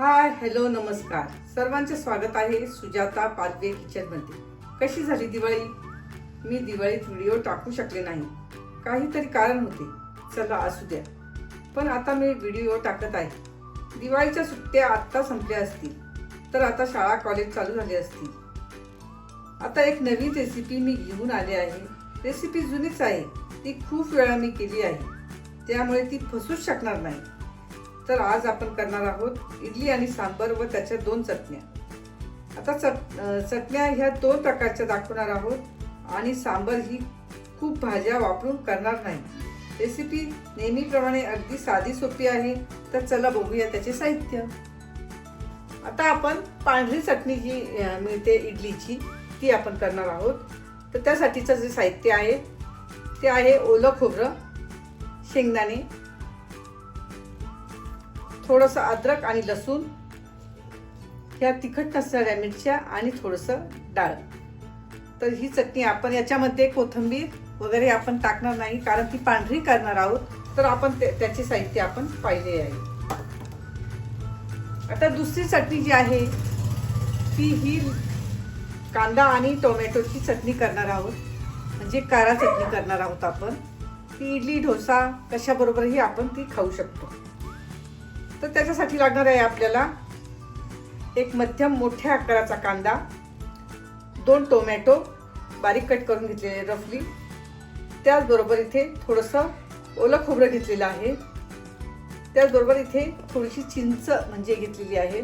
Hi hello नमस्कार. सर्वांचे स्वागत आहे सुजाता पालवे किचनमध्ये कशी झाली दिवाळी? मी दिवाळीत व्हिडिओ टाकू शकले नाही. काहीतरी कारण होते. चला असू द्या. पण आता मी व्हिडिओ टाकत आहे. दिवाळीच्या सुट्ट्या आत्ता संपल्या असतील. तर आता शाळा कॉलेज चालू झाले असतील. आता एक नवीन रेसिपी मी घेऊन आले आहे. रेसिपी जुनीच आहे. ती खूप वेळा मी केली आहे. त्यामुळे ती फसूच शकणार नाही. तर आज आपण करणार आहोत इडली आणि सांबर व त्याच्या दोन चटण्या. आता चट चटण्या ह्या दोन प्रकारच्या दाखवणार आहोत आणि सांबर ही खूप भाज्या वापरून करणार नाही. रेसिपी नेहमीप्रमाणे अगदी साधी सोपी आहे. तर चला बघूया त्याचे साहित्य. आता आपण पांढरी चटणी जी मिळते इडलीची ती आपण करणार आहोत. तर त्यासाठीचं जे साहित्य आहे ते आहे ओलं खोबरं शेंगदाणे थोडंसं अद्रक आणि लसूण ह्या तिखट नसणाऱ्या मिरच्या आणि थोडंसं डाळ. तर ही चटणी आपण याच्यामध्ये कोथिंबीर वगैरे आपण टाकणार नाही कारण ती पांढरी करणार आहोत. तर आपण ते- त्याचे साहित्य आपण पाहिले आहे. आता दुसरी चटणी जी आहे ती ही कांदा आणि टोमॅटोची चटणी करणार आहोत. म्हणजे कारा चटणी करणार आहोत आपण. ती इडली डोसा कशाबरोबरही आपण ती खाऊ शकतो. तर त्याच्यासाठी लागणार आहे आपल्याला एक मध्यम मोठ्या आकाराचा कांदा दोन टोमॅटो बारीक कट करून घेतलेले रफली. त्याचबरोबर इथे थोडंसं ओलं खोबरं घेतलेलं आहे. त्याचबरोबर इथे थोडीशी चिंच म्हणजे घेतलेली आहे.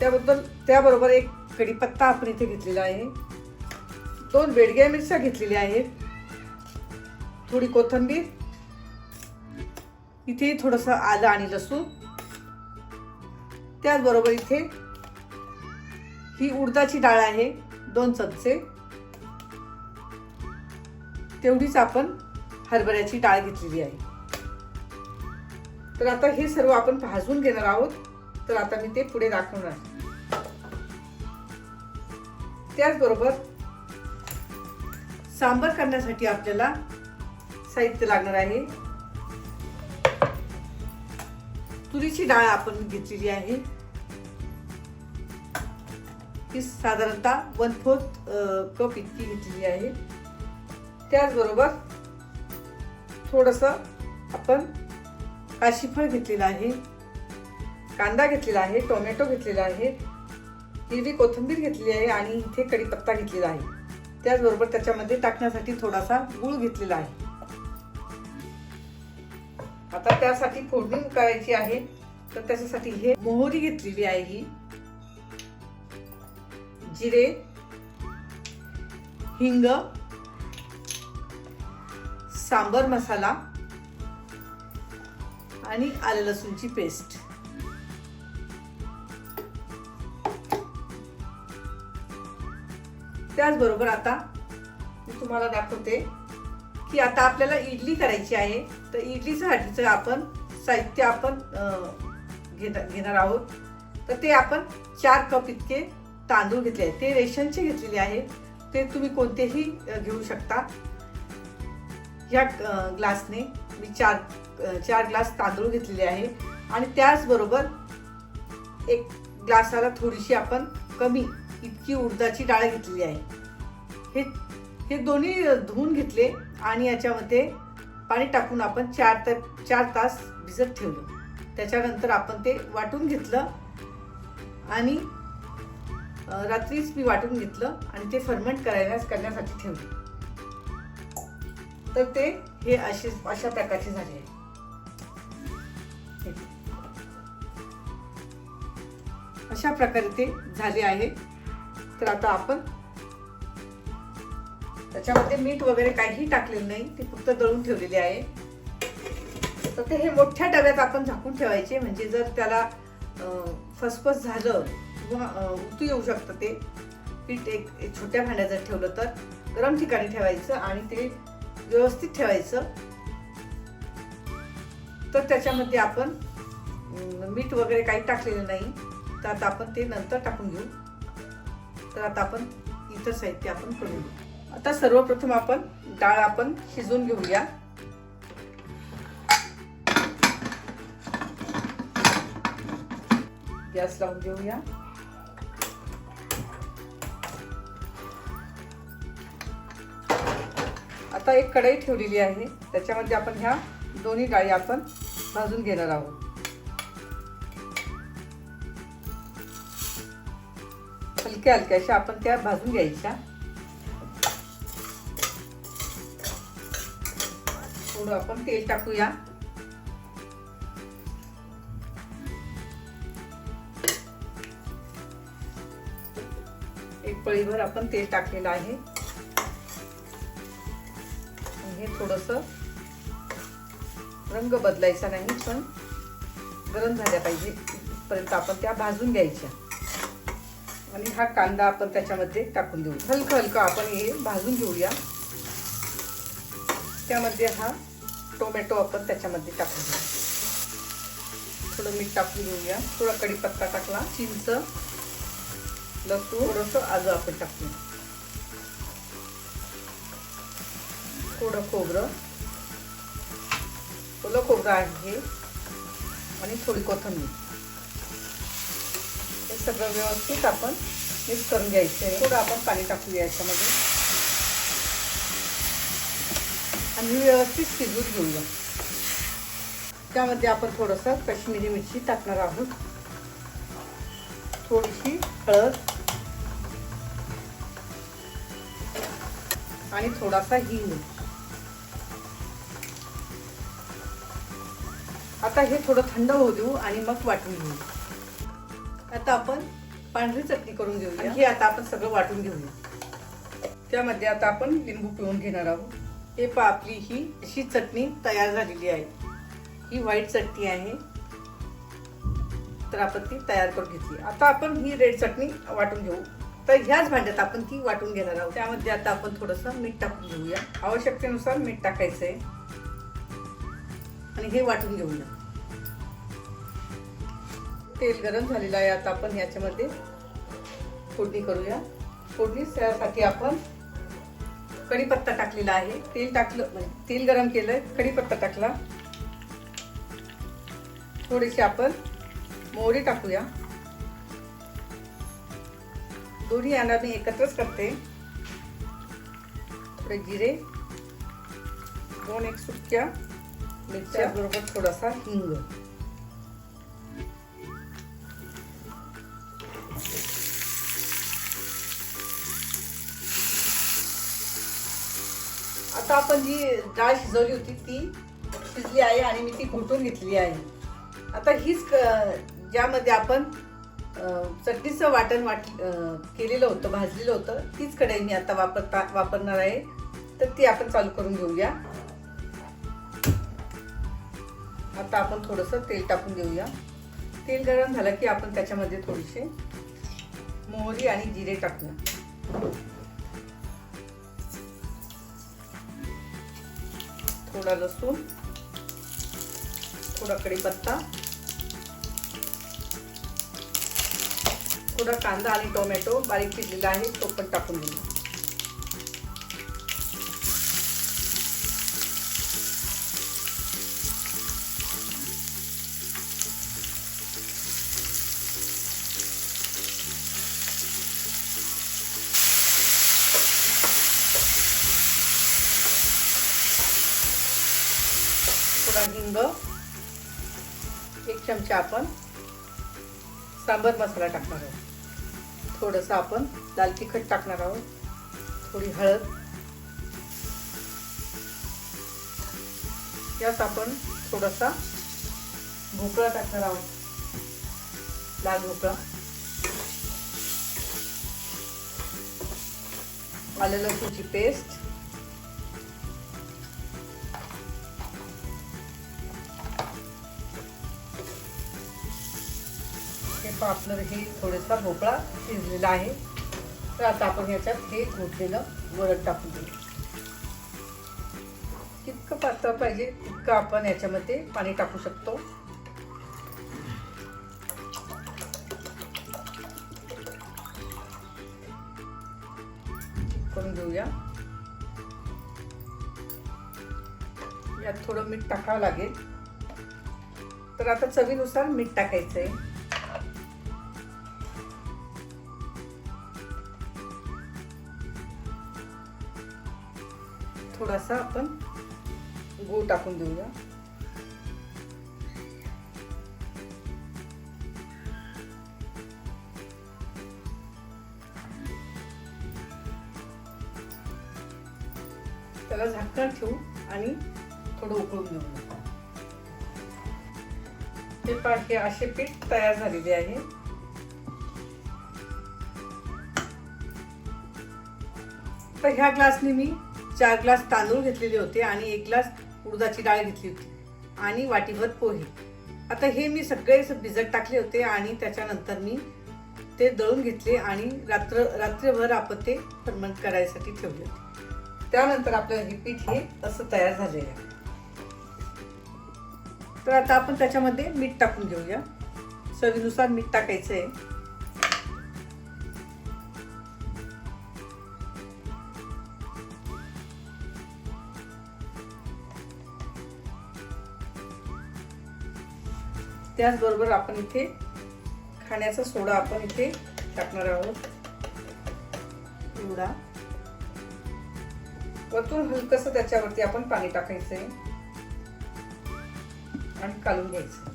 त्याबद्दल त्याबरोबर एक कढीपत्ता आपण इथे घेतलेला आहे. दोन बेडग्या मिरच्या घेतलेल्या आहेत. थोडी कोथिंबीर इथे थोडंसं आलं आणि लसूण. त्याचबरोबर इथे ही उडदाची डाळ आहे दोन चमचे. तेवढीच आपण हरभऱ्याची डाळ घेतलेली आहे. तर आता हे सर्व आपण भाजून घेणार आहोत. तर आता मी ते पुढे दाखवणार. त्याचबरोबर सांबर करण्यासाठी आपल्याला साहित्य लागणार आहे. तुरीची डाळ आपण घेतलेली आहे. ही साधारणतः वन फोर्थ कप इतकी घेतलेली आहे. त्याचबरोबर थोडस आपण काशीफळ घेतलेलं आहे. कांदा घेतलेला आहे टोमॅटो घेतलेला आहे हिरवी कोथिंबीर घेतलेली आहे आणि इथे कढीपत्ता घेतलेला आहे. त्याचबरोबर त्याच्यामध्ये टाकण्यासाठी थोडासा गूळ घेतलेला आहे. आता त्यासाठी फोडणी करायची आहे. तर त्याच्यासाठी हे मोहरी घेतलेली आहे ही. जिरे हिंग सांबर मसाला आणि आलं लसूणची पेस्ट. त्याचबरोबर आता मी तुम्हाला दाखवते की आता आपल्याला इडली करायची आहे तर इडलीसाठीचं आपण साहित्य आपण घेणार घेणार आहोत. तर ते आपण चार कप इतके तांदूळ घेतले आहेत. ते रेशनचे घेतलेले आहे ते तुम्ही कोणतेही घेऊ शकता. ह्या ग्लासने मी चार चार ग्लास तांदूळ घेतलेले आहे. आणि त्याचबरोबर एक ग्लासाला थोडीशी आपण कमी इतकी उडदाची डाळ घेतलेली आहे. हे हे दोन्ही धुवून घेतले. आणि याच्यामध्ये पाणी टाकून आपण चार तर चार तास भिजत ठेवलं. त्याच्यानंतर आपण ते वाटून घेतलं आणि रात्रीच मी वाटून घेतलं आणि ते फर्मेंट करायला करण्यासाठी ठेवलं. तर ते हे असे अशा प्रकारचे झाले. आहे अशा प्रकारे ते झाले आहे. तर आता आपण त्याच्यामध्ये मीठ वगैरे काहीही टाकलेलं नाही. ते फक्त दळून ठेवलेली आहे. तर ते हे मोठ्या डब्यात आपण झाकून ठेवायचे. म्हणजे जर त्याला फसफस झालं किंवा अं, उतू येऊ शकतं ते पीठ एक एक छोट्या भांड्यात जर ठेवलं तर गरम ठिकाणी ठेवायचं आणि ते व्यवस्थित ठेवायचं. तर त्याच्यामध्ये आपण मीठ वगैरे काही टाकलेलं नाही. तर आता आपण ते नंतर टाकून घेऊ. तर आता आपण इतर साहित्य आपण करून घेऊ आता सर्वप्रथम आपण डाळ आपण शिजवून घेऊया. गॅस लावून घेऊया. आता एक कढई ठेवलेली आहे. त्याच्यामध्ये आपण ह्या दोन्ही डाळी आपण भाजून घेणार आहोत. हलक्या हलक्याशा आपण त्या भाजून घ्यायच्या. थोडं आपण तेल टाकूया. एक पळीभर आपण तेल टाकलेलं आहे. हे थोडस रंग बदलायचा नाही पण गरम झाल्या पाहिजे. पर्यंत आपण त्या भाजून घ्यायच्या. आणि हा कांदा आपण त्याच्यामध्ये टाकून देऊ. हलकं हलकं आपण हे भाजून घेऊया. त्यामध्ये हा टोमॅटो आपण त्याच्यामध्ये टाकून घेऊ. थोडं मीठ टाकून घेऊया. थोडा कढीपत्ता टाकला. चिंच लसूण थोडंसं आलं आपण टाकूया थोडं खोबरं. ओलं खोबरं आहे आणि थोडी कोथंबीर. हे सगळं व्यवस्थित आपण मिक्स करून घ्यायचं आहे. थोडं आपण पाणी टाकूया याच्यामध्ये. आणि व्यवस्थित शिजवून घेऊया. त्यामध्ये आपण थोडंसं काश्मीरी मिरची टाकणार आहोत. थोडीशी हळद. आणि थोडासा हिंग. आता हे थोडं थंड होऊ देऊ आणि मग वाटून घेऊ. आता आपण पांढरी चटणी करून घेऊया. हे आता आपण सगळं वाटून घेऊया. त्यामध्ये आता आपण लिंबू पिळून घेणार आहोत. हे पा आपली ही अशी चटणी तयार झालेली आहे. ही व्हाईट चटणी आहे. तर आपण ती तयार करून घेतली. आता आपण ही रेड चटणी वाटून घेऊ. तर ह्याच भांड्यात आपण ती वाटून घेणार आहोत. त्यामध्ये आता आपण थोडंसं मीठ टाकून घेऊया. आवश्यकतेनुसार मीठ टाकायचं आहे. आणि हे वाटून घेऊया. तेल गरम झालेलं आहे. आता आपण ह्याच्यामध्ये फोडणी करूया. फोडणी त्यासाठी आपण कढीपत्ता टाकलेला आहे. तेल टाकलं म्हणजे तेल गरम केलंय कढीपत्ता टाकला. थोडीशी आपण मोहरी टाकूया. दोन्ही यांना मी एकत्रच करते. थोडे जिरे दोन एक सुक्या मिरच्या बरोबर थोडासा हिंग. आता आपण जी डाळ शिजवली होती ती शिजली आहे आणि मी ती घोटून घेतली आहे. आता हीच क- ज्यामध्ये आपण चटणीचं वाटण वाट केलेलं होतं भाजलेलं होतं तीच कढई मी आता वापरता वापरणार आहे. तर ती आपण चालू करून घेऊया. आता आपण थोडंसं तेल टाकून घेऊया. तेल गरम झालं की आपण त्याच्यामध्ये थोडीशी मोहरी आणि जिरे टाकूया. थोडा लसूण थोडा कढीपत्ता थोडा कांदा आणि टोमॅटो बारीक चिरलेला आहे तो पण टाकून देऊ. चमचा हिंग एक चमचा आपण सांबर मसाला टाकणार आहोत. थोडंसं आपण लाल तिखट टाकणार आहोत. थोडी हळद. यात आपण थोडासा भोपळा टाकणार आहोत. लाल भोपळा. आलं लसूणची पेस्ट हे आपलं हे थोडासा भोपळा शिजलेला आहे तर आता आपण याच्यात हे घोटलेलं वरण टाकून देऊ. जितकं पातळ पाहिजे तितकं आपण याच्यामध्ये पाणी टाकू शकतो. करून घेऊया. यात थोडं मीठ टाकावं लागेल. तर आता चवीनुसार मीठ टाकायचं आहे थोडासा आपण गूळ टाकून देऊया. त्याला झाकण ठेवू आणि थोडं उकळून घेऊ. ते पा हे असे पीठ तयार झालेले आहे. तर ह्या ग्लासने मी चार ग्लास तांदूळ घेतलेले होते आणि एक ग्लास उडदाची डाळ घेतली होती आणि वाटीभर पोहे. आता हे मी सगळे भिजत टाकले होते आणि त्याच्यानंतर मी ते दळून घेतले आणि रात्र रात्रभर आपण ते फर्मंट करायसाठी ठेवले होते. त्यानंतर आपलं हे पीठ हे असं तयार झालेलं आहे. तर आता आपण त्याच्यामध्ये मीठ टाकून घेऊया. चवीनुसार मीठ टाकायचं आहे त्याचबरोबर आपण इथे खाण्याचा सोडा आपण इथे टाकणार आहोत. एवढा. वरतून हलकस त्याच्यावरती आपण पाणी टाकायचं आहे आणि काढून घ्यायचं.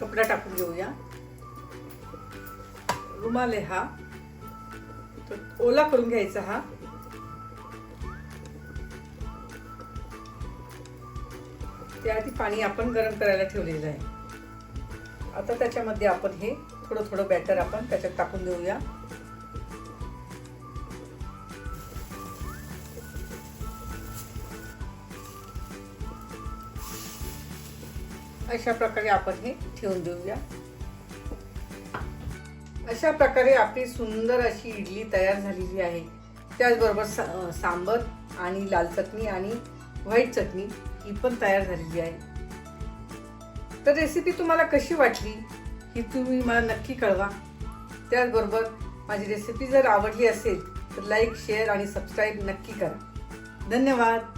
कपडा टाकून घेऊया. रुमाल आहे हा. ओला करून घ्यायचा हा. त्याआधी पाणी आपण गरम करायला ठेवलेलं आहे. आता त्याच्यामध्ये आपण हे थोडं थोडं बॅटर आपण त्याच्यात टाकून देऊया. अशा प्रकारे आपण हे ठेवून देऊया. अशा प्रकारे आपली सुंदर अशी इडली तयार झालेली आहे. त्याचबरोबर सा सांबर आणि लाल चटणी आणि व्हाईट चटणी ही पण तयार झालेली आहे. तर रेसिपी तुम्हाला कशी वाटली ही तुम्ही मला नक्की कळवा. त्याचबरोबर माझी रेसिपी जर आवडली असेल तर लाईक शेअर आणि सबस्क्राईब नक्की करा. धन्यवाद.